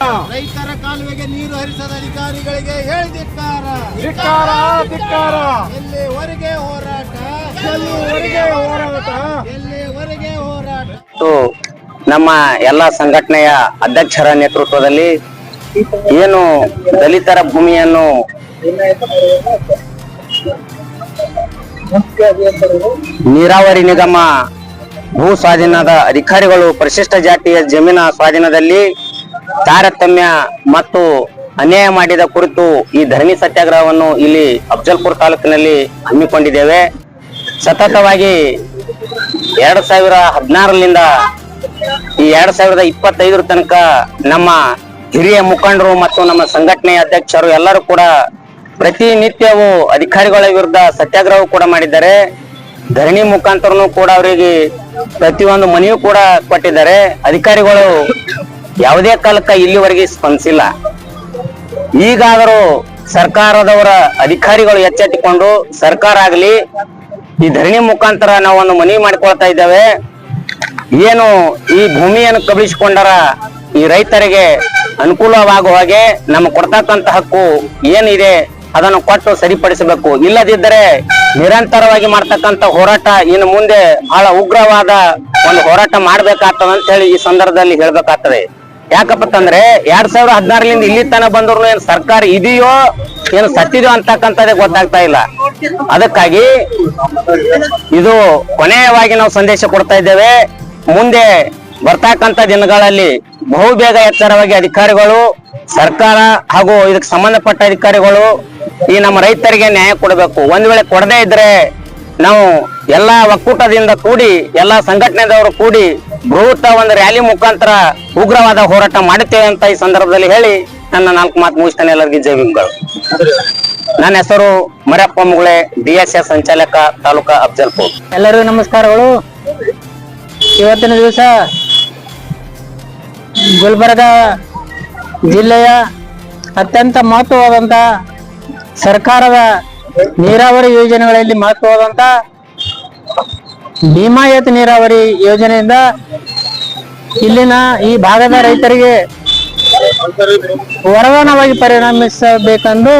ರೈತರ ಕಾಲುವೆಗೆ ನೀರು ಹರಿಸದ ಅಧಿಕಾರಿಗಳಿಗೆ ಹೇಳಿದಿಕ್ಕಾರ ಧಿಕ್ಕಾರ. ಧಿಕ್ಕಾರ ಎಲ್ಲಿವರೆಗೆ ಹೋರಾಟ? ಎಲ್ಲಿವರೆಗೆ ಹೋರಾಟ? ಎಲ್ಲಿವರೆಗೆ ಹೋರಾಟ? ನಮ್ಮ ಎಲ್ಲ ಸಂಘಟನೆಯ ಅಧ್ಯಕ್ಷರ ನೇತೃತ್ವದಲ್ಲಿ ಏನು ದಲಿತರ ಭೂಮಿಯನ್ನು ನೀರಾವರಿ ನಿಗಮ ಭೂ ಸ್ವಾಧೀನದ ಅಧಿಕಾರಿಗಳು ಪರಿಶಿಷ್ಟ ಜಾತಿಯ ಜಮೀನ ಸ್ವಾಧೀನದಲ್ಲಿ ತಾರತಮ್ಯ ಮತ್ತು ಅನ್ಯಾಯ ಮಾಡಿದ ಕುರಿತು ಈ ಧರಣಿ ಸತ್ಯಾಗ್ರಹವನ್ನು ಇಲ್ಲಿ ಅಫಜಲ್ಪುರ ತಾಲೂಕಿನಲ್ಲಿ ಹಮ್ಮಿಕೊಂಡಿದ್ದೇವೆ. ಸತತವಾಗಿ ಎರಡ್ ಸಾವಿರ ಹದಿನಾರರಿಂದ ಈ ಎರಡ್ ಸಾವಿರದ ಇಪ್ಪತ್ತೈದರ ತನಕ ನಮ್ಮ ಹಿರಿಯ ಮುಖಂಡರು ಮತ್ತು ನಮ್ಮ ಸಂಘಟನೆಯ ಅಧ್ಯಕ್ಷರು ಎಲ್ಲರೂ ಕೂಡ ಪ್ರತಿನಿತ್ಯವೂ ಅಧಿಕಾರಿಗಳ ವಿರುದ್ಧ ಸತ್ಯಾಗ್ರಹ ಕೂಡ ಮಾಡಿದ್ದಾರೆ. ಧರಣಿ ಮುಖಾಂತರನು ಕೂಡ ಅವರಿಗೆ ಪ್ರತಿಯೊಂದು ಮನೆಯೂ ಕೂಡ ಕೊಟ್ಟಿದ್ದಾರೆ. ಅಧಿಕಾರಿಗಳು ಯಾವುದೇ ಕಾಲಕ್ಕ ಇಲ್ಲಿವರೆಗೆ ಸ್ಪಂದಿಸಿಲ್ಲ. ಈಗಾದರೂ ಸರ್ಕಾರದವರ ಅಧಿಕಾರಿಗಳು ಎಚ್ಚೆತ್ತುಕೊಂಡು ಸರ್ಕಾರ ಆಗಲಿ, ಈ ಧರಣಿ ಮುಖಾಂತರ ನಾವು ಒಂದು ಮನವಿ ಮಾಡಿಕೊಳ್ತಾ ಇದ್ದೇವೆ. ಏನು ಈ ಭೂಮಿಯನ್ನು ಕಬಳಿಸಿಕೊಂಡರ ಈ ರೈತರಿಗೆ ಅನುಕೂಲವಾಗುವ ಹಾಗೆ ನಮ್ಮ ಕೊಡ್ತಕ್ಕಂತ ಹಕ್ಕು ಏನಿದೆ ಅದನ್ನು ಕೊಟ್ಟು ಸರಿಪಡಿಸಬೇಕು. ಇಲ್ಲದಿದ್ದರೆ ನಿರಂತರವಾಗಿ ಮಾಡ್ತಕ್ಕಂತ ಹೋರಾಟ ಇನ್ನು ಮುಂದೆ ಬಹಳ ಉಗ್ರವಾದ ಒಂದು ಹೋರಾಟ ಮಾಡ್ಬೇಕಾಗ್ತದ ಅಂತ ಹೇಳಿ ಈ ಸಂದರ್ಭದಲ್ಲಿ ಹೇಳ್ಬೇಕಾಗ್ತದೆ. ಯಾಕಪ್ಪ ಅಂತಂದ್ರೆ ಎರಡ್ ಸಾವಿರದ ಹದಿನಾರರಿಂದ ಇಲ್ಲಿ ತನ ಬಂದ್ರು ಏನ್ ಸರ್ಕಾರ ಇದೆಯೋ, ಏನು ಸತ್ತಿದೆಯೋ ಅಂತಕ್ಕಂಥದ್ದೇ ಗೊತ್ತಾಗ್ತಾ ಇಲ್ಲ. ಅದಕ್ಕಾಗಿ ಇದು ಕೊನೆಯವಾಗಿ ನಾವು ಸಂದೇಶ ಕೊಡ್ತಾ ಇದ್ದೇವೆ. ಮುಂದೆ ಬರ್ತಕ್ಕಂಥ ದಿನಗಳಲ್ಲಿ ಬಹುಬೇಗ ಎಚ್ಚರವಾಗಿ ಅಧಿಕಾರಿಗಳು, ಸರ್ಕಾರ ಹಾಗೂ ಇದಕ್ಕೆ ಸಂಬಂಧಪಟ್ಟ ಅಧಿಕಾರಿಗಳು ಈ ನಮ್ಮ ರೈತರಿಗೆ ನ್ಯಾಯ ಕೊಡಬೇಕು. ಒಂದ್ ವೇಳೆ ಕೊಡದೇ ಇದ್ರೆ ನಾವು ಎಲ್ಲಾ ಒಕ್ಕೂಟದಿಂದ ಕೂಡಿ, ಎಲ್ಲಾ ಸಂಘಟನೆದವರು ಕೂಡಿ ಬೃಹತ್ ಒಂದು ರ್ಯಾಲಿ ಮುಖಾಂತರ ಉಗ್ರವಾದ ಹೋರಾಟ ಮಾಡುತ್ತೇವೆ ಅಂತ ಈ ಸಂದರ್ಭದಲ್ಲಿ ಹೇಳಿ ನನ್ನ ನಾಲ್ಕು ಮಾತು ಮುಗಿಸ್ತಾನೆ ಎಲ್ಲರಿಗೂ ಜೈ ಭೀಮ್ಗಳು. ನನ್ನ ಹೆಸರು Marappa Mugule D S S ಸಂಚಾಲಕ, ತಾಲೂಕಾ ಅಫಜಲ್ಪುರ್. ಎಲ್ಲರಿಗೂ ನಮಸ್ಕಾರಗಳು. ಇವತ್ತಿನ ದಿವಸ ಗುಲ್ಬರ್ಗ ಜಿಲ್ಲೆಯ ಅತ್ಯಂತ ಮಹತ್ವವಾದಂತ ಸರ್ಕಾರದ ನೀರಾವರಿ ಯೋಜನೆಗಳಲ್ಲಿ ಮಹತ್ವವಾದಂತ ಭೀಮಾಯತ್ ನೀರಾವರಿ ಯೋಜನೆಯಿಂದ ಇಲ್ಲಿನ ಈ ಭಾಗದ ರೈತರಿಗೆ ವರದಾನವಾಗಿ ಪರಿಣಮಿಸಬೇಕೆಂದು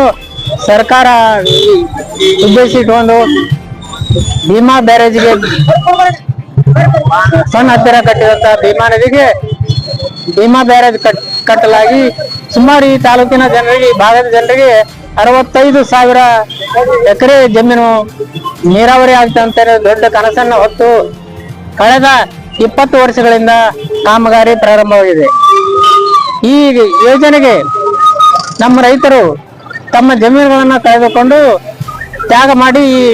ಸರ್ಕಾರ ಉದ್ದೇಶಿಟ್ಟುಕೊಂಡು ಭೀಮಾ ಬ್ಯಾರೇಜ್ಗೆ ಸಣ್ಣ ಹತ್ತಿರ ಕಟ್ಟಿದಂತ ಭೀಮಾ ನದಿಗೆ ಭೀಮಾ ಬ್ಯಾರೇಜ್ ಕಟ್, ಕಟ್ಟಲಾಗಿ ಸುಮಾರು ಈ ತಾಲೂಕಿನ ಜನರಿಗೆ ಭಾಗದ ಜನರಿಗೆ ಅರವತ್ತೈದು ಸಾವಿರ ಎಕರೆ ಜಮೀನು ನೀರಾವರಿ ಆಗ್ತಂತ ದೊಡ್ಡ ಕನಸನ್ನ ಹೊತ್ತು ಕಳೆದ ಇಪ್ಪತ್ತು ವರ್ಷಗಳಿಂದ ಕಾಮಗಾರಿ ಪ್ರಾರಂಭವಾಗಿದೆ. ಈ ಯೋಜನೆಗೆ ನಮ್ಮ ರೈತರು ತಮ್ಮ ಜಮೀನುಗಳನ್ನು ಕಳೆದುಕೊಂಡು ತ್ಯಾಗ ಮಾಡಿ ಈ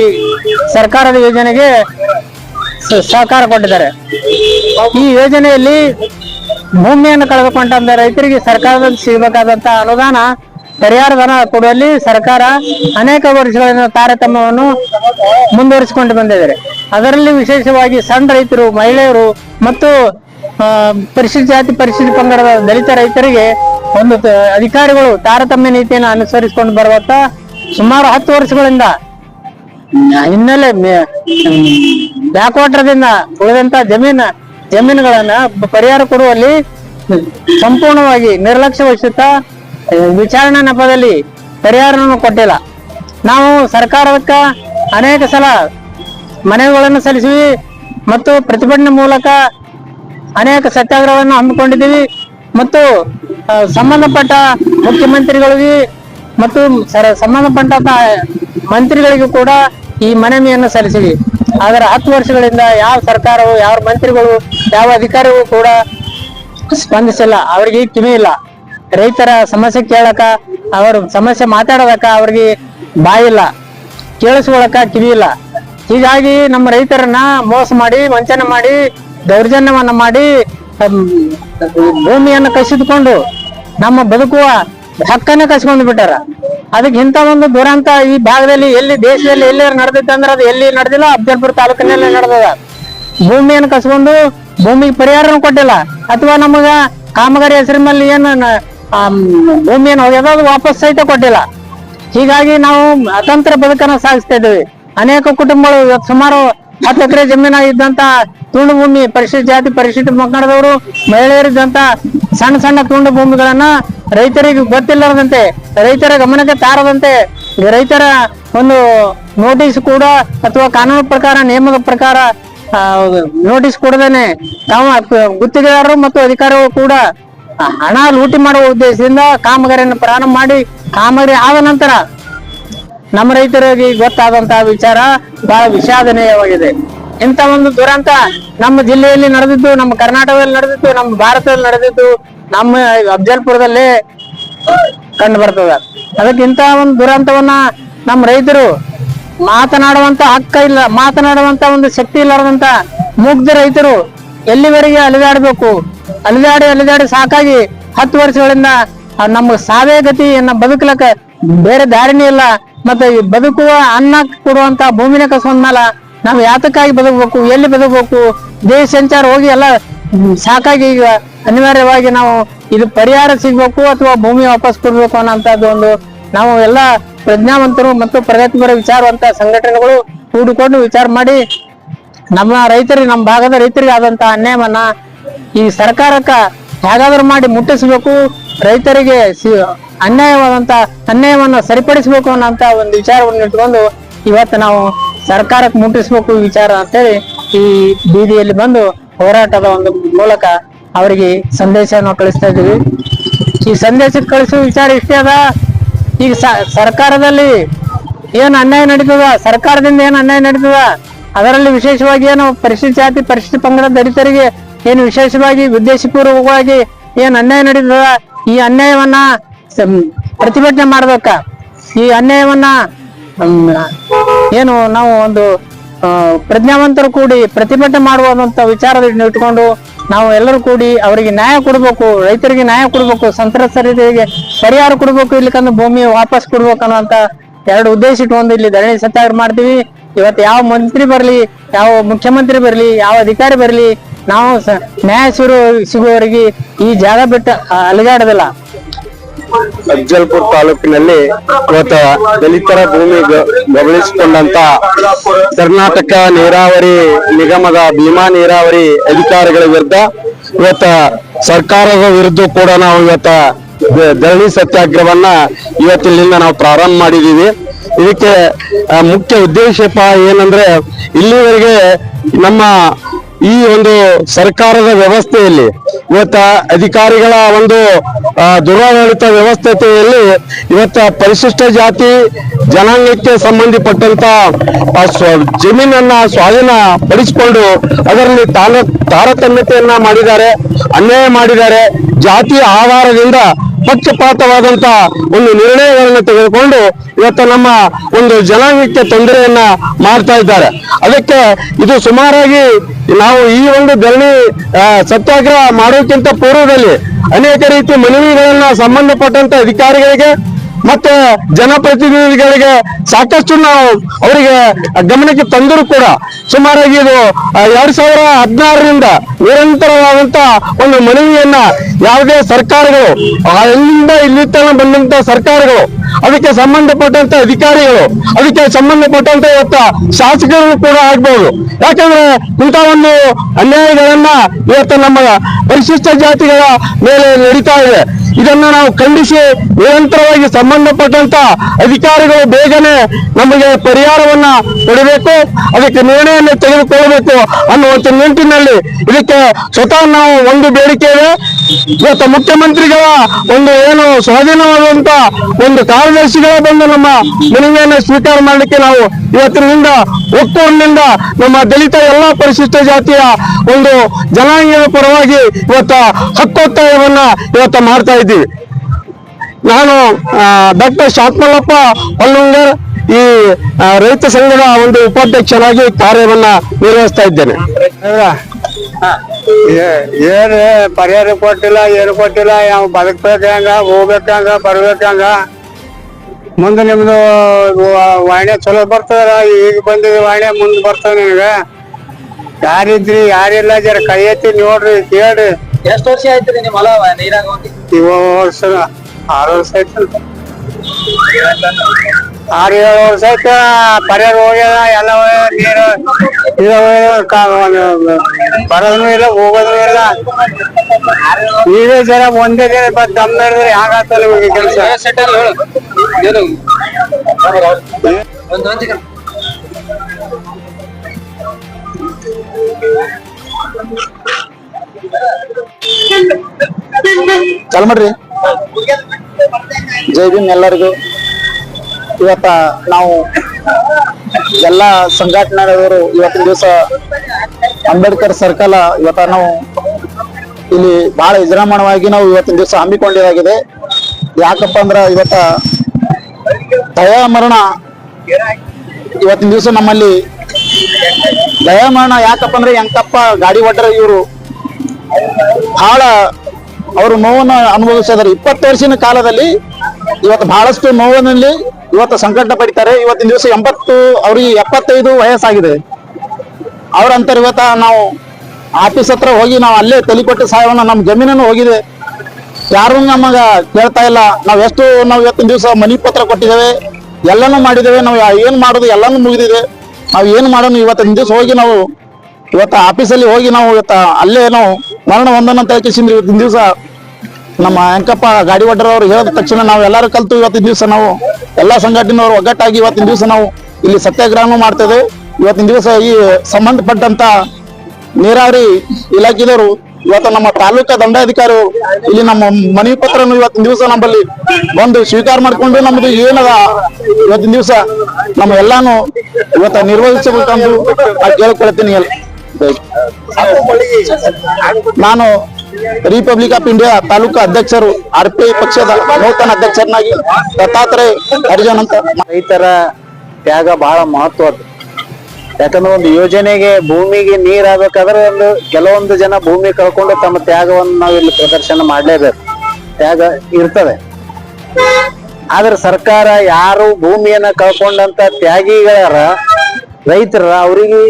ಸರ್ಕಾರದ ಯೋಜನೆಗೆ ಸಹಕಾರ ಕೊಟ್ಟಿದ್ದಾರೆ. ಈ ಯೋಜನೆಯಲ್ಲಿ ಭೂಮಿಯನ್ನು ಕಳೆದುಕೊಂಡ ರೈತರಿಗೆ ಸರ್ಕಾರದಲ್ಲಿ ಸಿಗಬೇಕಾದಂತಹ ಅನುದಾನ ಪರಿಹಾರ ಧನ ಕೊಡುವಲ್ಲಿ ಸರ್ಕಾರ ಅನೇಕ ವರ್ಷಗಳಿಂದ ತಾರತಮ್ಯವನ್ನು ಮುಂದುವರಿಸಿಕೊಂಡು ಬಂದಿದ್ದಾರೆ. ಅದರಲ್ಲಿ ವಿಶೇಷವಾಗಿ ಸಣ್ಣ ರೈತರು, ಮಹಿಳೆಯರು ಮತ್ತು ಪರಿಶಿಷ್ಟ ಜಾತಿ, ಪರಿಶಿಷ್ಟ ಪಂಗಡದ ದಲಿತ ರೈತರಿಗೆ ಒಂದು ಅಧಿಕಾರಿಗಳು ತಾರತಮ್ಯ ನೀತಿಯನ್ನು ಅನುಸರಿಸಿಕೊಂಡು ಬರುವತ್ತ ಸುಮಾರು ಹತ್ತು ವರ್ಷಗಳಿಂದ ಹಿನ್ನೆಲೆ ಬ್ಯಾಕ್ವಾಟರ್ದಿಂದ ಉಳಿದಂತ ಜಮೀನ, ಜಮೀನುಗಳನ್ನ ಪರಿಹಾರ ಕೊಡುವಲ್ಲಿ ಸಂಪೂರ್ಣವಾಗಿ ನಿರ್ಲಕ್ಷ್ಯ ವಹಿಸುತ್ತಾ ವಿಚಾರಣಾ ನೆಪದಲ್ಲಿ ಪರಿಹಾರವನ್ನು ಕೊಟ್ಟಿಲ್ಲ. ನಾವು ಸರ್ಕಾರಕ್ಕ ಅನೇಕ ಸಲ ಮನವಿಗಳನ್ನು ಸಲ್ಲಿಸಿವಿ ಮತ್ತು ಪ್ರತಿಭಟನೆ ಮೂಲಕ ಅನೇಕ ಸತ್ಯಾಗ್ರಹವನ್ನು ಹಮ್ಮಿಕೊಂಡಿದ್ದೀವಿ ಮತ್ತು ಸಂಬಂಧಪಟ್ಟ ಮುಖ್ಯಮಂತ್ರಿಗಳಿಗೆ ಮತ್ತು ಸಂಬಂಧಪಟ್ಟ ಮಂತ್ರಿಗಳಿಗೂ ಕೂಡ ಈ ಮನವಿಯನ್ನು ಸಲ್ಲಿಸಿವಿ. ಆದರೆ ಹತ್ತು ವರ್ಷಗಳಿಂದ ಯಾವ ಸರ್ಕಾರವು, ಯಾವ ಮಂತ್ರಿಗಳು, ಯಾವ ಅಧಿಕಾರಿಗಳು ಕೂಡ ಸ್ಪಂದಿಸಿಲ್ಲ. ಅವರಿಗೆ ಕಿವಿ ಇಲ್ಲ. ರೈತರ ಸಮಸ್ಯೆ ಕೇಳಕ, ಅವ್ರ ಸಮಸ್ಯೆ ಮಾತಾಡೋದಕ್ಕ ಅವ್ರಿಗೆ ಬಾಯಿಲ್ಲ ಕೇಳಿಸ್ಕೊಳಕ ಕಿವಿ ಇಲ್ಲ. ಹೀಗಾಗಿ ನಮ್ಮ ರೈತರನ್ನ ಮೋಸ ಮಾಡಿ, ವಂಚನೆ ಮಾಡಿ, ದೌರ್ಜನ್ಯವನ್ನ ಮಾಡಿ ಭೂಮಿಯನ್ನು ಕಸಿದುಕೊಂಡು, ನಮ್ಮ ಬದುಕುವ ಹಕ್ಕನ್ನ ಕಸ್ಕೊಂಡು ಬಿಟ್ಟಾರ. ಅದಕ್ಕೆ ಇಂಥ ಒಂದು ದುರಂತ ಈ ಭಾಗದಲ್ಲಿ ಎಲ್ಲಿ ದೇಶದಲ್ಲಿ ಎಲ್ಲಿ ನಡೆದಿತ್ತು ಅಂದ್ರೆ ಅದು ಎಲ್ಲಿ ನಡೆದಿಲ್ಲ? ಅಫ್ಜಲ್ಪುರ ತಾಲೂಕಿನಲ್ಲಿ ನಡೆದದ. ಭೂಮಿಯನ್ನು ಕಸ್ಕೊಂಡು ಭೂಮಿಗೆ ಪರಿಹಾರನೂ ಕೊಟ್ಟಿಲ್ಲ. ಅಥವಾ ನಮಗ ಕಾಮಗಾರಿ ಹೆಸರಿನಲ್ಲಿ ಏನು ಆಮ್, ಭೂಮಿಯನ್ನು ಅದು ವಾಪಸ್ ಸಹಿತ ಕೊಟ್ಟಿಲ್ಲ. ಹೀಗಾಗಿ ನಾವು ಅತಂತ್ರ ಬದುಕನ್ನ ಸಾಗಿಸ್ತಾ ಇದ್ದೀವಿ. ಅನೇಕ ಕುಟುಂಬಗಳು ಸುಮಾರು ಹತ್ತು ಎಕರೆ ಜಮೀನಾಗಿದ್ದಂತ ತುಂಡು ಭೂಮಿ ಪರಿಶಿಷ್ಟ ಜಾತಿ ಪರಿಶಿಷ್ಟ ಮಕ್ಕಳದವರು ಮಹಿಳೆಯರಿದ್ದಂತ ಸಣ್ಣ ಸಣ್ಣ ತುಂಡು ಭೂಮಿಗಳನ್ನ ರೈತರಿಗೆ ಗೊತ್ತಿಲ್ಲದಂತೆ ರೈತರ ಗಮನಕ್ಕೆ ತಾರದಂತೆ ರೈತರ ಒಂದು ನೋಟಿಸ್ ಕೂಡ ಅಥವಾ ಕಾನೂನು ಪ್ರಕಾರ ನಿಯಮದ ಪ್ರಕಾರ ನೋಟಿಸ್ ಕೊಡದೇನೆ ತಾವು ಗುತ್ತಿಗೆದಾರರು ಮತ್ತು ಅಧಿಕಾರಿಗಳು ಕೂಡ ಆ, ಹಣ ಲೂಟಿ ಮಾಡುವ ಉದ್ದೇಶದಿಂದ ಕಾಮಗಾರಿಯನ್ನು ಪ್ರಾರಂಭ ಮಾಡಿ ಕಾಮಗಾರಿ ಆದ ನಂತರ ನಮ್ಮ ರೈತರಿಗೆ ಗೊತ್ತಾದಂತಹ ವಿಚಾರ ಬಹಳ ವಿಷಾದನೀಯವಾಗಿದೆ. ಇಂಥ ಒಂದು ದುರಂತ ನಮ್ಮ ಜಿಲ್ಲೆಯಲ್ಲಿ ನಡೆದಿದ್ದು, ನಮ್ಮ ಕರ್ನಾಟಕದಲ್ಲಿ ನಡೆದಿದ್ದು, ನಮ್ಮ ಭಾರತದಲ್ಲಿ ನಡೆದಿದ್ದು ನಮ್ಮ ಅಫ್ಜಲ್ಪುರದಲ್ಲಿ ಕಂಡು ಬರ್ತದ. ಅದಕ್ಕೆ ಇಂಥ ಒಂದು ದುರಂತವನ್ನ ನಮ್ಮ ರೈತರು ಮಾತನಾಡುವಂತ ಹಕ್ಕ ಇಲ್ಲ, ಮಾತನಾಡುವಂತ ಒಂದು ಶಕ್ತಿ ಇಲ್ಲದಂತ ಮುಗ್ಧ ರೈತರು ಎಲ್ಲಿವರೆಗೆ ಅಲೆದಾಡಬೇಕು? ಅಲೆದಾಡಿ ಅಲೆದಾಡಿ ಸಾಕಾಗಿ ಹತ್ತು ವರ್ಷಗಳಿಂದ ಆ ನಮ್ಮ ಸಾವೇ ಗತಿಯನ್ನ ಬದುಕಲಕ್ಕ ಬೇರೆ ದಾರಿನೇ ಇಲ್ಲ. ಮತ್ತೆ ಈ ಬದುಕುವ ಅನ್ನ ಕೊಡುವಂತ ಭೂಮಿನ ಕಸಕೊಂಡ್ಮೇಲ ನಾವು ಯಾತಕ್ಕಾಗಿ ಬದುಕಬೇಕು? ಎಲ್ಲಿ ಬದುಕಬೇಕು? ದೇಶ ಸಂಚಾರ ಹೋಗಿ ಎಲ್ಲ ಸಾಕಾಗಿ ಈಗ ಅನಿವಾರ್ಯವಾಗಿ ನಾವು ಇದು ಪರಿಹಾರ ಸಿಗ್ಬೇಕು ಅಥವಾ ಭೂಮಿ ವಾಪಸ್ ಕೊಡ್ಬೇಕು ಅನ್ನೋಂಥದ್ದು ಒಂದು ನಾವು ಎಲ್ಲ ಪ್ರಜ್ಞಾವಂತರು ಮತ್ತು ಪ್ರಗತಿಪರ ವಿಚಾರವಂತ ಸಂಘಟನೆಗಳು ಕೂಡಿಕೊಂಡು ವಿಚಾರ ಮಾಡಿ ನಮ್ಮ ರೈತರಿಗೆ ನಮ್ಮ ಭಾಗದ ರೈತರಿಗೆ ಆದಂತ ಅನ್ಯಾಯವನ್ನ ಈ ಸರ್ಕಾರಕ್ಕ ಹೇಗಾದ್ರೂ ಮಾಡಿ ಮುಟ್ಟಿಸ್ಬೇಕು, ರೈತರಿಗೆ ಅನ್ಯಾಯವಾದಂತ ಅನ್ಯಾಯವನ್ನ ಸರಿಪಡಿಸಬೇಕು ಅನ್ನೋಂತ ಒಂದು ವಿಚಾರವನ್ನು ಇಟ್ಕೊಂಡು ಇವತ್ತು ನಾವು ಸರ್ಕಾರಕ್ಕೆ ಮುಟ್ಟಿಸ್ಬೇಕು ಈ ವಿಚಾರ ಅಂತೇಳಿ ಈ ಬೀದಿಯಲ್ಲಿ ಬಂದು ಹೋರಾಟದ ಒಂದು ಮೂಲಕ ಅವರಿಗೆ ಸಂದೇಶವನ್ನು ಕಳಿಸ್ತಾ ಇದ್ದೀವಿ. ಈ ಸಂದೇಶ ಕಳಿಸುವ ವಿಚಾರ ಇಷ್ಟೇ ಅದ. ಈಗ ಸರ್ಕಾರದಲ್ಲಿ ಏನು ಅನ್ಯಾಯ ನಡೀತದ? ಸರ್ಕಾರದಿಂದ ಏನು ಅನ್ಯಾಯ ನಡೀತದ? ಅದರಲ್ಲಿ ವಿಶೇಷವಾಗಿ ಏನು ಪರಿಶಿಷ್ಟ ಜಾತಿ, ಪರಿಶಿಷ್ಟ ಪಂಗಡ ದಲಿತರಿಗೆ ಏನು ವಿಶೇಷವಾಗಿ ಉದ್ದೇಶಪೂರ್ವಕವಾಗಿ ಏನು ಅನ್ಯಾಯ ನಡೀತದ? ಈ ಅನ್ಯಾಯವನ್ನ ಪ್ರತಿಭಟನೆ ಮಾಡ್ಬೇಕ? ಈ ಅನ್ಯಾಯವನ್ನ ಏನು ನಾವು ಒಂದು ಪ್ರಜ್ಞಾವಂತರು ಕೂಡಿ ಪ್ರತಿಭಟನೆ ಮಾಡುವಂತ ವಿಚಾರದಲ್ಲಿ ಇಟ್ಕೊಂಡು ನಾವು ಎಲ್ಲರೂ ಕೂಡಿ ಅವರಿಗೆ ನ್ಯಾಯ ಕೊಡ್ಬೇಕು, ರೈತರಿಗೆ ನ್ಯಾಯ ಕೊಡ್ಬೇಕು, ಸಂತ್ರಸ್ತರಿಗೆ ಪರಿಹಾರ ಕೊಡ್ಬೇಕು ಇಲ್ಲಿಕಂದ್ರೆ ಭೂಮಿ ವಾಪಸ್ ಕೊಡ್ಬೇಕು ಅನ್ನೋಂತ ಎರಡು ಉದ್ದೇಶ ಇಟ್ಕೊಂಡು ಇಲ್ಲಿ ಧರಣಿ ಸತ್ಯಾಗ್ರಹ ಮಾಡ್ತೀವಿ. ಇವತ್ತು ಯಾವ ಮಂತ್ರಿ ಬರಲಿ, ಯಾವ ಮುಖ್ಯಮಂತ್ರಿ ಬರಲಿ, ಯಾವ ಅಧಿಕಾರಿ ಬರಲಿ, ನಾವು ನ್ಯಾಯ ಸಿರು ಸಿಗುವವರೆಗೆ ಈ ಜಾಗ ಬಿಟ್ಟು ಅಲುಗಾಡೋದಿಲ್ಲ. ಅಫ್ಜಲ್ಪುರ್ ತಾಲೂಕಿನಲ್ಲಿ ಇವತ್ತ ದಲಿತರ ಭೂಮಿ ಗಮನಿಸಿಕೊಂಡಂತ ಕರ್ನಾಟಕ ನೀರಾವರಿ ನಿಗಮದ ಭೀಮಾ ನೀರಾವರಿ ಅಧಿಕಾರಿಗಳ ವಿರುದ್ಧ ಇವತ್ತ ಸರ್ಕಾರದ ವಿರುದ್ಧ ಕೂಡ ನಾವು ಇವತ್ತ ಧರಣಿ ಸತ್ಯಾಗ್ರಹವನ್ನ ಇವತ್ತಿನಿಂದ ನಾವು ಪ್ರಾರಂಭ ಮಾಡಿದೀವಿ ಇದಕ್ಕೆ ಮುಖ್ಯ ಉದ್ದೇಶ ಏನಂದ್ರೆ, ಇಲ್ಲಿವರೆಗೆ ನಮ್ಮ ಈ ಒಂದು ಸರ್ಕಾರದ ವ್ಯವಸ್ಥೆಯಲ್ಲಿ, ಇವತ್ತ ಅಧಿಕಾರಿಗಳ ಒಂದು ದುರಾಡಳಿತ ವ್ಯವಸ್ಥೆಯಲ್ಲಿ ಇವತ್ತ ಪರಿಶಿಷ್ಟ ಜಾತಿ ಜನಾಂಗಕ್ಕೆ ಸಂಬಂಧಪಟ್ಟಂತ ಜಮೀನನ್ನ ಸ್ವಾಧೀನ ಪಡಿಸಿಕೊಂಡು ಅದರಲ್ಲಿ ತಾನ, ತಾರತಮ್ಯತೆಯನ್ನ ಮಾಡಿದ್ದಾರೆ, ಅನ್ಯಾಯ ಮಾಡಿದ್ದಾರೆ ಜಾತಿಯ ಆಧಾರದಿಂದ ಪಕ್ಷಪಾತವಾದಂತ ಒಂದು ನಿರ್ಣಯಗಳನ್ನು ತೆಗೆದುಕೊಂಡು ಇವತ್ತು ನಮ್ಮ ಒಂದು ಜನಾಂಗಕ್ಕೆ ತೊಂದರೆಯನ್ನ ಮಾಡ್ತಾ ಇದ್ದಾರೆ. ಅದಕ್ಕೆ ಇದು ಸುಮಾರಾಗಿ ನಾವು ಈ ಒಂದು ಧರಣಿ ಸತ್ಯಾಗ್ರಹ ಮಾಡೋಕ್ಕಿಂತ ಪೂರ್ವದಲ್ಲಿ ಅನೇಕ ರೀತಿ ಮನವಿಗಳನ್ನ ಸಂಬಂಧಪಟ್ಟಂತ ಅಧಿಕಾರಿಗಳಿಗೆ ಮತ್ತೆ ಜನಪ್ರತಿನಿಧಿಗಳಿಗೆ ಸಾಕಷ್ಟು ನಾವು ಅವರಿಗೆ ಗಮನಕ್ಕೆ ತಂದರೂ ಕೂಡ ಸುಮಾರಾಗಿ ಇದು ಎರಡ್ ಸಾವಿರ ಹದಿನಾರರಿಂದ ನಿರಂತರವಾದಂತ ಒಂದು ಮನವಿಯನ್ನ ಯಾವುದೇ ಸರ್ಕಾರಗಳು ಅಲ್ಲಿಂದ ಇಲ್ಲಿ ತನಕ ಬಂದಂತ ಸರ್ಕಾರಗಳು, ಅದಕ್ಕೆ ಸಂಬಂಧಪಟ್ಟಂತ ಅಧಿಕಾರಿಗಳು, ಅದಕ್ಕೆ ಸಂಬಂಧಪಟ್ಟಂತ ಇವತ್ತ ಶಾಸಕರು ಕೂಡ ಆಗ್ಬಹುದು ಯಾಕಂದ್ರೆ ಇಂಥ ಒಂದು ಅನ್ಯಾಯಗಳನ್ನ ಇವತ್ತು ನಮ್ಮ ಪರಿಶಿಷ್ಟ ಜಾತಿಗಳ ಮೇಲೆ ನಡೀತಾ ಇದೆ. ಇದನ್ನ ನಾವು ಖಂಡಿಸಿ ನಿರಂತರವಾಗಿ ಸಂಬಂಧಪಟ್ಟಂತ ಅಧಿಕಾರಿಗಳು ಬೇಗನೆ ನಮಗೆ ಪರಿಹಾರವನ್ನ ಕೊಡಬೇಕು. ಅದಕ್ಕೆ ನಿರ್ಣಯವನ್ನು ತೆಗೆದುಕೊಳ್ಳಬೇಕು ಅನ್ನುವಂತ ನಿಟ್ಟಿನಲ್ಲಿ ಇದಕ್ಕೆ ಸ್ವತಃ ನಾವು ಒಂದು ಬೇಡಿಕೆ ಇದೆ. ಇವತ್ತು ಮುಖ್ಯಮಂತ್ರಿಗಳ ಒಂದು ಏನು ಸ್ವಾಧೀನವಾದಂತ ಒಂದು ಕಾರ್ಯದರ್ಶಿಗಳ ಬಂದು ನಮ್ಮ ಮನವಿಯನ್ನು ಸ್ವೀಕಾರ ಮಾಡಲಿಕ್ಕೆ ನಾವು ಇವತ್ತಿನಿಂದ ಒಕ್ಕೂರಿನಿಂದ ನಮ್ಮ ದಲಿತ ಎಲ್ಲಾ ಪರಿಶಿಷ್ಟ ಜಾತಿಯ ಒಂದು ಜನಾಂಗದ ಪರವಾಗಿ ಇವತ್ತ ಹಕ್ಕೊತ್ತಾಯವನ್ನ ಇವತ್ತ ಮಾಡ್ತಾ ಇದ್ದೀವಿ. ನಾನು ಡಾಕ್ಟರ್ ಶಾತ್ಮಲ್ಲಪ್ಪ ಹೊಲ್ಲುಂಗರ್ ಈ ರೈತ ಸಂಘದ ಒಂದು ಉಪಾಧ್ಯಕ್ಷನಾಗಿ ಕಾರ್ಯವನ್ನ ನಿರ್ವಹಿಸ್ತಾ ಇದ್ದೇನೆ. ಏನು ಪರಿಹಾರ ಕೊಟ್ಟಿಲ್ಲ ಏನು ಕೊಟ್ಟಿಲ್ಲ ಯಾವ ಬದುಕ್ಬೇಕಂಗ ಹೋಗ್ಬೇಕಂಗ ಬರ್ಬೇಕಂಗ ಮುಂದೆ ನಿಮ್ದು ವಾಣಿ ಚಲೋ ಬರ್ತದ ಈಗ ಬಂದಿದೆ ವಾಣಿ ಮುಂದೆ ಬರ್ತದ ನಿನಗ. ಯಾರಿದ್ರಿ ಯಾರಿಲ್ಲ ಜರ ಕೈ ಎತ್ತಿ ನೋಡ್ರಿ ಕೇಳ್ರಿ. ಎಷ್ಟು ವರ್ಷ ಆಯ್ತು ನಿಮ್ಮ ಹೊಲ ನೀರಾಗ ಹೋಗಿ? ವರ್ಷ ಆರು ವರ್ಷ ಆಯ್ತು. ಆರು ಏಳು ವರ್ಷ ಆಯ್ತು ಪರಿಹಾರ ಹೋಗ್ಯದ ಎಲ್ಲ ನೀರು. ಬರೋದೂ ಇಲ್ಲ ಹೋಗೋದೂ ಇಲ್ಲ ನೀವೇ ಜನ ಒಂದೇ ಬಂದು ದಮ್ ನಡೆದ್ರೆ ಹ್ಯಾಂಗಾಗ್ತಲ್ಲ ನಿಮಗೆ ಕೆಲಸ. ಚಾಲು ಮಾಡ್ರಿ ಜೈ ಭೀಮ್ ಎಲ್ಲರಿಗೂ ಇವತ್ತ ನಾವು ಎಲ್ಲ ಸಂಘಟನೆಗಳವರು ಇವತ್ತಿನ ದಿವಸ ಅಂಬೇಡ್ಕರ್ ಸರ್ಕಲ್ ಇವತ್ತ ನಾವು ಇಲ್ಲಿ ಬಹಳ ವಿಜೃಂಭಣವಾಗಿ ನಾವು ಇವತ್ತಿನ ದಿವಸ ಹಮ್ಮಿಕೊಂಡಿದಾಗಿದೆ. ಯಾಕಪ್ಪ ಅಂದ್ರ ಇವತ್ತ ದಯಾಮರಣ ಇವತ್ತಿನ ದಿವಸ ನಮ್ಮಲ್ಲಿ ದಯಾಮರಣ ಯಾಕಪ್ಪ ಅಂದ್ರೆ ಎಂಕಪ್ಪ ಗಾಡಿ ಒಡ್ಡರ ಇವರು ಬಹಳ ಅವರು ನೋವನ್ನು ಅನುಭವಿಸಿದ್ರು. ಇಪ್ಪತ್ತು ವರ್ಷದ ಕಾಲದಲ್ಲಿ ಇವತ್ತು ಬಹಳಷ್ಟು ನೋವಿನಲ್ಲಿ ಇವತ್ತು ಸಂಕಟ ಪಡಿತಾರೆ. ಇವತ್ತಿನ ದಿವಸ ಎಂಬತ್ತು, ಅವ್ರಿಗೆ ಎಪ್ಪತ್ತೈದು ವಯಸ್ಸಾಗಿದೆ. ಅವ್ರಂತಾರೆ ಇವತ್ತ ನಾವು ಆಫೀಸ್ ಹತ್ರ ಹೋಗಿ ನಾವು ಅಲ್ಲೇ ತಲೆ ಕೊಟ್ಟು ಸಾಯವನ್ನ ನಮ್ಮ ಜಮೀನನ್ನು ಹೋಗಿದೆ. ಯಾರು ನಮಗ ಕೇಳ್ತಾ ಇಲ್ಲ. ನಾವ್ ಎಷ್ಟು ನಾವು ಇವತ್ತಿನ ದಿವಸ ಮನಿ ಪತ್ರ ಕೊಟ್ಟಿದ್ದೇವೆ, ಎಲ್ಲನೂ ಮಾಡಿದ್ದೇವೆ. ನಾವು ಏನ್ ಮಾಡೋದು ಎಲ್ಲಾನು ಮುಗಿದಿದೆ. ನಾವು ಏನ್ ಮಾಡೋಣ ಇವತ್ತಿನ ದಿವಸ ಹೋಗಿ ನಾವು ಇವತ್ತ ಆಫೀಸಲ್ಲಿ ಹೋಗಿ ನಾವು ಇವತ್ತ ಅಲ್ಲೇ ನಾವು ಮರಣ ಹೊಂದನ ಅಂತ ಇವತ್ತಿನ ದಿವಸ. ನಮ್ಮ ಅಂಕಪ್ಪ ಗಾಡಿ ಒಡ್ಡರವ್ರು ಹೇಳಿದ ತಕ್ಷಣ ನಾವು ಎಲ್ಲರೂ ಕಲ್ತು ಇವತ್ತಿನ ದಿವಸ ನಾವು. ಎಲ್ಲಾ ಸಂಘಟನೆಯವರು ಒಗ್ಗಟ್ಟಾಗಿ ಇವತ್ತಿನ ದಿವಸ ನಾವು ಇಲ್ಲಿ ಸತ್ಯಾಗ್ರಹ ಮಾಡ್ತೇವೆ. ಇವತ್ತಿನ ದಿವಸ ಈ ಸಂಬಂಧಪಟ್ಟಂತ ನೀರಾವರಿ ಇಲಾಖೆದವರು ಇವತ್ತು ನಮ್ಮ ತಾಲೂಕಾ ದಂಡಾಧಿಕಾರಿ ಇಲ್ಲಿ ನಮ್ಮ ಮನವಿ ಪತ್ರವನ್ನು ಇವತ್ತಿನ ದಿವಸ ನಮ್ಮಲ್ಲಿ ಬಂದು ಸ್ವೀಕಾರ ಮಾಡ್ಕೊಂಡು ನಮ್ದು ಏನದ ಇವತ್ತಿನ ದಿವಸ ನಮ್ಮ ಎಲ್ಲಾನು ಇವತ್ತ ನಿರ್ವಹಿಸಬೇಕಂದು ಕೇಳ್ಕೊಳ್ತೀನಿ ನಾನು ರಿಪಬ್ಲಿಕ್ ಆಫ್ ಇಂಡಿಯಾ ತಾಲೂಕು ಅಧ್ಯಕ್ಷರು ಆರ್ ಪಿ ಪಕ್ಷದ ನೂತನ ಅಧ್ಯಕ್ಷರನ್ನಾಗಿ ದತ್ತಾತ್ರೇಯ ಹರಿಜನ್ ಅಂತ ರೈತರ ತ್ಯಾಗ ಬಹಳ ಮಹತ್ವದ್ದು ಯಾಕಂದ್ರೆ ಒಂದು ಯೋಜನೆಗೆ ಭೂಮಿಗೆ ನೀರ್ ಆಗ್ಬೇಕಾದ್ರೆ ಒಂದು ಕೆಲವೊಂದು ಜನ ಭೂಮಿ ಕಳ್ಕೊಂಡು ತಮ್ಮ ತ್ಯಾಗವನ್ನು ನಾವು ಇಲ್ಲಿ ಪ್ರದರ್ಶನ ಮಾಡಲೇಬೇಕು. ತ್ಯಾಗ ಇರ್ತದೆ. ಆದ್ರೆ ಸರ್ಕಾರ ಯಾರು ಭೂಮಿಯನ್ನ ಕಳ್ಕೊಂಡಂತ ತ್ಯಾಗಿಗಳ ರೈತರ, ಅವರಿಗೆ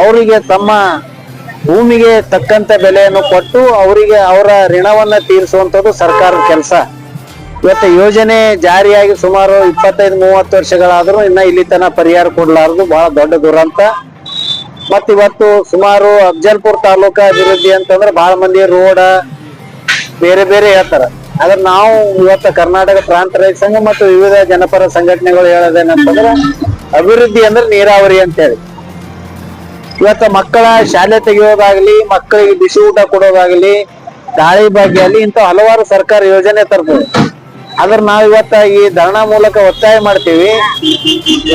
ಅವರಿಗೆ ತಮ್ಮ ಭೂಮಿಗೆ ತಕ್ಕಂತ ಬೆಲೆಯನ್ನು ಕೊಟ್ಟು ಅವರಿಗೆ ಅವರ ಋಣವನ್ನ ತೀರಿಸುವಂತದ್ದು ಸರ್ಕಾರದ ಕೆಲಸ. ಇವತ್ತು ಯೋಜನೆ ಜಾರಿಯಾಗಿ ಸುಮಾರು ಇಪ್ಪತ್ತೈದು, ಮೂವತ್ತು ವರ್ಷಗಳಾದರೂ ಇನ್ನ ಇಲ್ಲಿ ತನ ಪರಿಹಾರ ಕೊಡಲಾರದು ಬಹಳ ದೊಡ್ಡ ದುರಂತ. ಮತ್ ಇವತ್ತು ಸುಮಾರು ಅಫ್ಜಲ್ಪುರ್ ತಾಲೂಕು ಅಭಿವೃದ್ಧಿ ಅಂತಂದ್ರೆ ಬಹಳ ಮಂದಿ ರೋಡ ಬೇರೆ ಬೇರೆ ಹೇಳ್ತಾರ. ಆದ್ರೆ ನಾವು ಇವತ್ತು ಕರ್ನಾಟಕ ಪ್ರಾಂತ ರೈತ ಸಂಘ ಮತ್ತು ವಿವಿಧ ಜನಪರ ಸಂಘಟನೆಗಳು ಹೇಳೋದೇನಂತಂದ್ರೆ ಅಭಿವೃದ್ಧಿ ಅಂದ್ರೆ ನೀರಾವರಿ ಅಂತೇಳಿ. ಇವತ್ತ ಮಕ್ಕಳ ಶಾಲೆ ತೆಗೆಯೋದಾಗ್ಲಿ, ಮಕ್ಕಳಿಗೆ ಬಿಸಿ ಊಟ ಕೊಡೋದಾಗ್ಲಿ, ದಾಳಿ ಭಾಗ್ಯ ಅಲ್ಲಿ ಇಂಥ ಹಲವಾರು ಸರ್ಕಾರ ಯೋಜನೆ ತರ್ತದೆ. ಆದ್ರೆ ನಾವ್ ಇವತ್ತ ಈ ಧರಣಾ ಮೂಲಕ ಒತ್ತಾಯ ಮಾಡ್ತೀವಿ.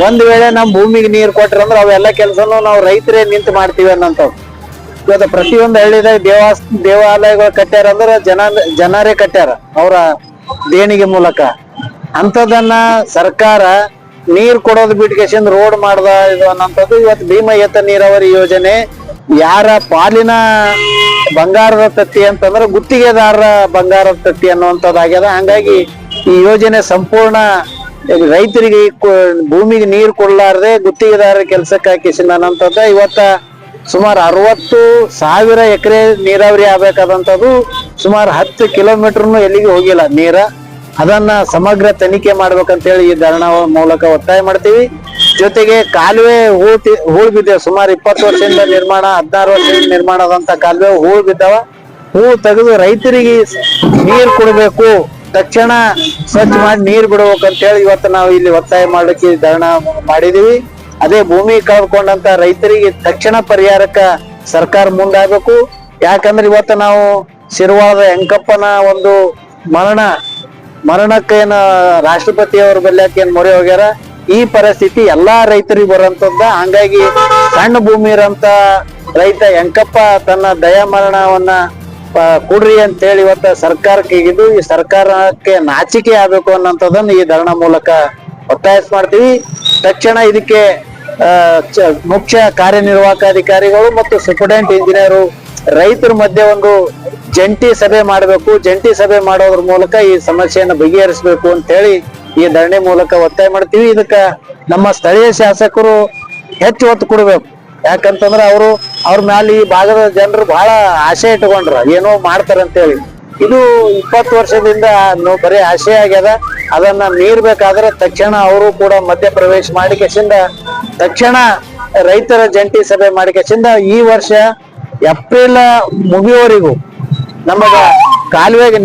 ಒಂದ್ ವೇಳೆ ನಮ್ ಭೂಮಿಗೆ ನೀರ್ ಕೊಟ್ರಂದ್ರ ಅವೆಲ್ಲ ಕೆಲಸನೂ ನಾವು ರೈತರೇ ನಿಂತು ಮಾಡ್ತೀವಿ ಅನ್ನಂಥವ್. ಇವತ್ತು ಪ್ರತಿಯೊಂದು ಹಳ್ಳಿದಾಗ ದೇವಾಸ್, ದೇವಾಲಯಗಳು ಕಟ್ಟ್ಯಾರ ಅಂದ್ರ ಜನ, ಜನರೇ ಕಟ್ಟ್ಯಾರ ಅವರ ದೇಣಿಗೆ ಮೂಲಕ. ಅಂತದನ್ನ ಸರ್ಕಾರ ನೀರ್ ಕೊಡೋದು ಬಿಟ್ಕೇಶನ್ ರೋಡ್ ಮಾಡ್ದ ಇದು ಅನ್ನೋಂಥದ್ದು ಇವತ್ತು ಭೀಮ ಏತ ನೀರಾವರಿ ಯೋಜನೆ. ಯಾರ ಪಾಲಿನ ಬಂಗಾರದ ತತ್ತಿ ಅಂತಂದ್ರೆ ಗುತ್ತಿಗೆದಾರರ ಬಂಗಾರದ ತತ್ತಿ ಅನ್ನುವಂಥದ್ದಾಗ್ಯದ ಹಂಗಾಗಿ ಈ ಯೋಜನೆ ಸಂಪೂರ್ಣ ರೈತರಿಗೆ ಭೂಮಿಗೆ ನೀರ್ ಕೊಡ್ಲಾರ್ದೆ ಗುತ್ತಿಗೆದಾರರ ಕೆಲ್ಸಕ್ಕೆ ಹಾಕಿಸಿದ ಅನ್ನೋಂಥದ್ದು. ಇವತ್ತ ಸುಮಾರು ಅರವತ್ತು ಸಾವಿರ ಎಕರೆ ನೀರಾವರಿ ಆಗ್ಬೇಕಾದಂಥದ್ದು. ಸುಮಾರು ಹತ್ತು ಕಿಲೋಮೀಟರ್ನು ಎಲ್ಲಿಗೆ ಹೋಗಿಲ್ಲ ನೀರ. ಅದನ್ನ ಸಮಗ್ರ ತನಿಖೆ ಮಾಡ್ಬೇಕಂತ ಹೇಳಿ ಈ ಧರಣ ಮೂಲಕ ಒತ್ತಾಯ ಮಾಡ್ತೀವಿ. ಜೊತೆಗೆ ಕಾಲುವೆ ಹೂಳ್ ತಿ- ಹೂಳ್ ಬಿದ್ದಿವೆ. ಸುಮಾರು ಇಪ್ಪತ್ತು ವರ್ಷದಿಂದ ನಿರ್ಮಾಣ, ಹದಿನಾರು ವರ್ಷದಿಂದ ನಿರ್ಮಾಣ ಆದಂತ ಕಾಲುವೆ ಹೂಳ್ ಬಿದ್ದಾವ. ಹೂಳ್ ತೆಗೆದು ರೈತರಿಗೆ ನೀರ್ ಕೊಡ್ಬೇಕು. ತಕ್ಷಣ ಸ್ವಚ್ಛ ಮಾಡಿ ನೀರ್ ಬಿಡ್ಬೇಕು ಅಂತ ಹೇಳಿ ಇವತ್ತು ನಾವು ಇಲ್ಲಿ ಒತ್ತಾಯ ಮಾಡ್ಲಿಕ್ಕೆ ಧರಣ ಮಾಡಿದೀವಿ. ಅದೇ ಭೂಮಿ ಕಳ್ಕೊಂಡಂತ ರೈತರಿಗೆ ತಕ್ಷಣ ಪರಿಹಾರಕ್ಕ ಸರ್ಕಾರ ಮುಂದಾಗಬೇಕು. ಯಾಕಂದ್ರೆ ಇವತ್ತು ನಾವು ಶಿರ್ವಾದ ಹೆಂಕಪ್ಪನ ಒಂದು ಮರಣ ಮರಣಕ್ಕೇನ ರಾಷ್ಟ್ರಪತಿ ಅವ್ರ ಬಲ್ಯಾಕ ಏನ್ ಮೊರೆ ಹೋಗ್ಯಾರ? ಈ ಪರಿಸ್ಥಿತಿ ಎಲ್ಲಾ ರೈತರಿಗೆ ಬರುವಂತದ್ದ. ಹಂಗಾಗಿ ಸಣ್ಣ ಭೂಮಿ ಇರೋಂತ ರೈತ ಯಂಕಪ್ಪ ತನ್ನ ದಯಾ ಮರಣವನ್ನ ಆ, ಕೊಡ್ರಿ ಅಂತ ಹೇಳಿ ಇವತ್ತ ಸರ್ಕಾರಕ್ಕೆ ಇದು ಈ ಸರ್ಕಾರಕ್ಕೆ ನಾಚಿಕೆ ಆಗ್ಬೇಕು ಅನ್ನೋಂಥದ್ದನ್ನು ಈ ಧರಣ ಮೂಲಕ ಒತ್ತಾಯಿಸ್ ಮಾಡ್ತೀವಿ. ತಕ್ಷಣ ಇದಕ್ಕೆ ಮುಖ್ಯ ಕಾರ್ಯನಿರ್ವಾಹಕ ಅಧಿಕಾರಿಗಳು ಮತ್ತು ಸೂಪರ್ಡೆಂಟ್ ಇಂಜಿನಿಯರು ರೈತರ ಮಧ್ಯೆ ಒಂದು ಜಂಟಿ ಸಭೆ ಮಾಡಬೇಕು. ಜಂಟಿ ಸಭೆ ಮಾಡೋದ್ರ ಮೂಲಕ ಈ ಸಮಸ್ಯೆಯನ್ನು ಬಗೆಹರಿಸಬೇಕು ಅಂತ ಹೇಳಿ ಈ ಧರಣಿ ಮೂಲಕ ಒತ್ತಾಯ ಮಾಡ್ತೀವಿ. ಇದಕ್ಕ ನಮ್ಮ ಸ್ಥಳೀಯ ಶಾಸಕರು ಹೆಚ್ಚು ಒತ್ತು ಕೊಡಬೇಕು. ಯಾಕಂತಂದ್ರ ಅವರು ಅವ್ರ ಮ್ಯಾಲ ಈ ಭಾಗದ ಜನರು ಬಹಳ ಆಸೆ ಇಟ್ಕೊಂಡ್ರ ಏನೋ ಮಾಡ್ತಾರೆ ಅಂತ ಹೇಳಿ. ಇದು ಇಪ್ಪತ್ತು ವರ್ಷದಿಂದ ಬರೀ ಆಸೆ ಆಗ್ಯದ. ಅದನ್ನ ಮೀರ್ಬೇಕಾದ್ರೆ ತಕ್ಷಣ ಅವರು ಕೂಡ ಮಧ್ಯ ಪ್ರವೇಶ ಮಾಡಿಕೆಸಿಂದ ತಕ್ಷಣ ರೈತರ ಜಂಟಿ ಸಭೆ ಮಾಡಿಕೆಸಿಂದ ಈ ವರ್ಷ ಏಪ್ರಿಲ್ ಮುಗಿಯುವವರೆಗೂ ನಮಗ ಕಾಲುವೆಗೆ